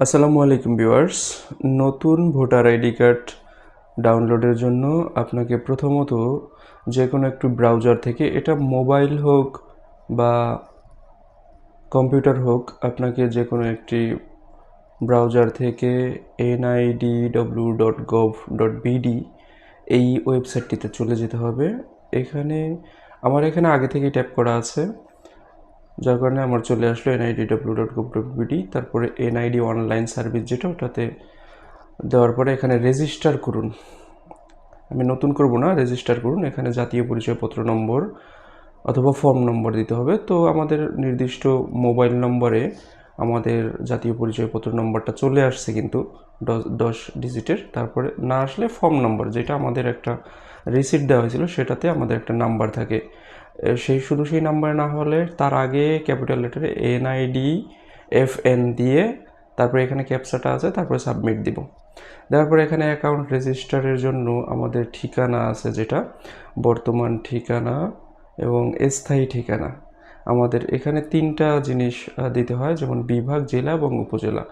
আসসালামু আলাইকুম ভিউয়ার্স। নতুন ভোটার আইডি কার্ড ডাউনলোডের জন্য আপনাকে প্রথমত যে কোনো একটু ব্রাউজার থেকে, এটা মোবাইল হোক বা কম্পিউটার হোক, আপনাকে যে কোনো একটি ব্রাউজার থেকে NID dot gov dot BD এই ওয়েবসাইটটিতে চলে যেতে হবে। এখানে, আমার এখানে আগে থেকেই ট্যাপ করা আছে। যার কারণে আমার চলে আসলো NID W dot gov dot BD তারপরে এনআইডি অনলাইন সার্ভিস যেটা, ওটাতে দেওয়ার পরে এখানে রেজিস্টার করুন। আমি নতুন করব না রেজিস্টার করুন। এখানে জাতীয় পরিচয়পত্র নম্বর অথবা ফর্ম নম্বর দিতে হবে। তো আমাদের নির্দিষ্ট মোবাইল নম্বরে আমাদের জাতীয় পরিচয়পত্র নম্বরটা চলে আসছে কিন্তু দশ ডিজিটের তারপরে না আসলে ফর্ম নম্বর যেটা আমাদের একটা রিসিট দেওয়া হয়েছিল, সেটাতে আমাদের একটা নাম্বার থাকে। সেই শুধু সেই নাম্বার না হলে তার আগে ক্যাপিটাল লেটারে এনআইডি এফ এন দিয়ে তারপরে এখানে ক্যাপসাটা আছে, তারপরে সাবমিট দিব। দেওয়ার পরে এখানে অ্যাকাউন্ট রেজিস্টারের জন্য আমাদের ঠিকানা আছে যেটা, বর্তমান ঠিকানা এবং স্থায়ী ঠিকানা। আমাদের এখানে তিনটা জিনিস দিতে হয়, যেমন বিভাগ, জেলা এবং উপজেলা।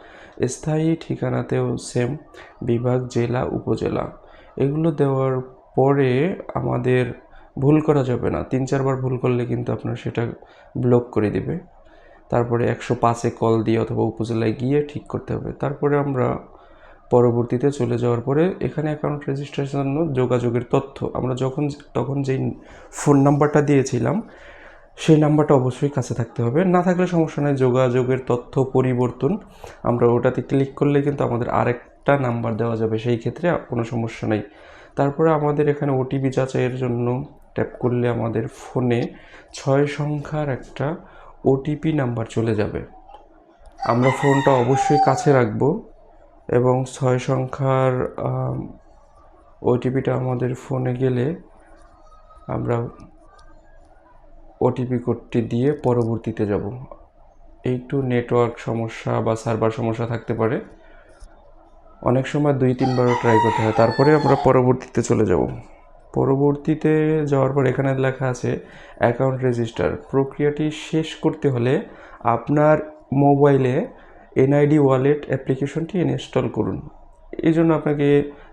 স্থায়ী ঠিকানাতেও সেম বিভাগ, জেলা, উপজেলা। এগুলো দেওয়ার পরে আমাদের ভুল করা যাবে না। তিন চারবার ভুল করলে কিন্তু আপনার সেটা ব্লক করে দিবে। তারপরে একশো পাঁচে কল দিয়ে অথবা উপজেলায় গিয়ে ঠিক করতে হবে। তারপরে আমরা পরবর্তীতে চলে যাওয়ার পরে এখানে অ্যাকাউন্ট রেজিস্ট্রেশন জন্য যোগাযোগের তথ্য। আমরা যখন, তখন যেই ফোন নাম্বারটা দিয়েছিলাম, সেই নাম্বারটা অবশ্যই কাছে থাকতে হবে। না থাকলে সমস্যা নেই, যোগাযোগের তথ্য পরিবর্তন। আমরা ওটাতে ক্লিক করলে কিন্তু আমাদের আরেকটা নাম্বার দেওয়া যাবে। সেই ক্ষেত্রে কোনো সমস্যা নেই। তারপরে আমাদের এখানে ওটিপি যাচাইয়ের জন্য ট্যাপ করলে আমাদের ফোনে ছয় সংখ্যার একটা ওটিপি নাম্বার চলে যাবে। আমরা ফোনটা অবশ্যই কাছে রাখব এবং ছয় সংখ্যার ওটিপিটা আমাদের ফোনে গেলে আমরা ওটিপি কোডটি দিয়ে পরবর্তীতে যাব। একটু নেটওয়ার্ক সমস্যা বা সার্ভার সমস্যা থাকতে পারে। অনেক সময় দুই তিনবারও ট্রাই করতে হয়, তারপরে আমরা পরবর্তীতে চলে যাব। পরবর্তীতে যাওয়ার পর এখানে লেখা আছে অ্যাকাউন্ট রেজিস্টার প্রক্রিয়াটি শেষ করতে হলে আপনার মোবাইলে এনআইডি ওয়ালেট অ্যাপ্লিকেশনটি ইনস্টল করুন। এই জন্য আপনাকে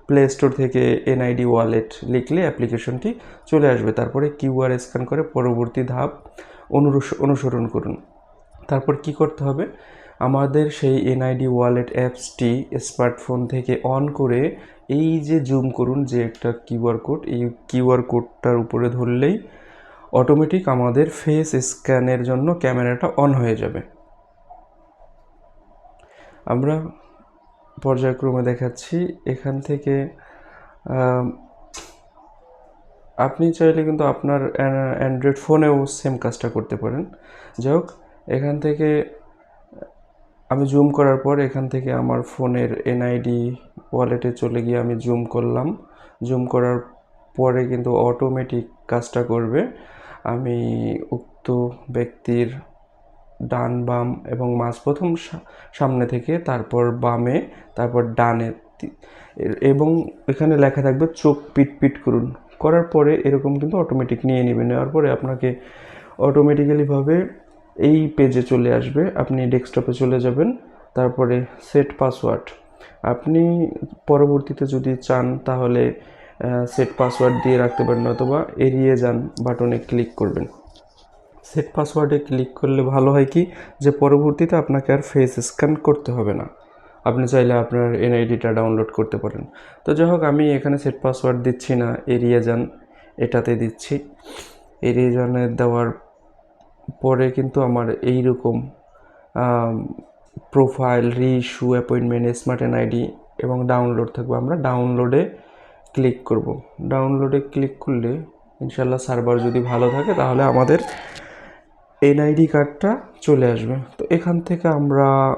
প্লে স্টোর থেকে এনআইডি ওয়ালেট লিখলে অ্যাপ্লিকেশনটি চলে আসবে। তারপরে কিউআর স্ক্যান করে পরবর্তী ধাপ অনুসরণ করুন। তারপর কি করতে হবে? আমাদের সেই এনআইডি ওয়ালেট অ্যাপসটি স্মার্টফোন থেকে অন করে এই যে জুম করুন, যে একটা কিউআর কোড, এই কিউআর কোডটার উপরে ধরলেই অটোমেটিক আমাদের ফেস স্ক্যানের জন্য ক্যামেরাটা অন হয়ে যাবে। আমরা পর্যায়ক্রমে দেখাচ্ছি, এখান থেকে আপনি চাইলে কিন্তু আপনার অ্যান্ড্রয়েড ফোনেও সেম কাজটা করতে পারেন। যাই এখান থেকে আমি জুম করার পর এখান থেকে আমার ফোনের এনআইডি ওয়ালেটে চলে গিয়ে আমি জুম করলাম। জুম করার পরে কিন্তু অটোমেটিক কাজটা করবে। আমি উক্ত ব্যক্তির ডান, বাম এবং মাঝ প্রথম সামনে থেকে তারপর বামে, তারপর ডানে এবং এখানে লেখা থাকবে চোখ পিট পিট করুন। করার পরে এরকম কিন্তু অটোমেটিক নিয়ে নেবে। নেওয়ার পরে আপনাকে অটোমেটিক্যালিভাবে এই পেজে চলে আসবে, আপনি ডেস্কটপে চলে যাবেন, তারপরে সেট পাসওয়ার্ড আপনি পরবর্তীতে যদি চান তাহলে সেট পাসওয়ার্ড দিয়ে রাখতে পারেন অথবা এড়িয়ে যান বাটনে ক্লিক করবেন। সেট পাসওয়ার্ডে ক্লিক করলে ভালো হয় কি? যে পরবর্তীতে আপনাকে আর ফেস স্ক্যান করতে হবে না। আপনি চাইলে আপনার এনআইডিটা ডাউনলোড করতে পারেন। তো যাই হোক, আমি এখানে সেট পাসওয়ার্ড দিচ্ছি না, এড়িয়ে যান, এটাতে দিচ্ছি। এড়িয়ে যানে দেওয়ার পরে কিন্তু আমার এই রকম profile reissue appointment smart NID এবং ডাউনলোড থাকবে। আমরা ডাউনলোডে ক্লিক করব। ডাউনলোডে ক্লিক করলে ইনশাল্লাহ সার্ভার যদি ভালো থাকে তাহলে আমাদের এনআইডি কার্ডটা চলে আসবে। তো এখান থেকে আমরা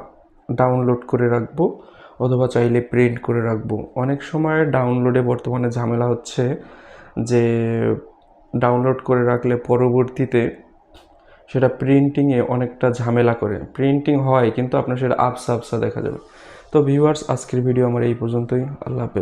ডাউনলোড করে রাখব অথবা চাইলে প্রিন্ট করে রাখব। অনেক সময় ডাউনলোডে বর্তমানে ঝামেলা হচ্ছে যে ডাউনলোড করে রাখলে পরবর্তীতে সেটা প্রিন্টিংয়ে অনেকটা ঝামেলা করে। প্রিন্টিং হয়, কিন্তু আপনার সেটা আবসা আবসা দেখা যাবে। তো ভিউয়ার্স আজকের ভিডিও আমার এই পর্যন্তই। আল্লাহ হাফেজ।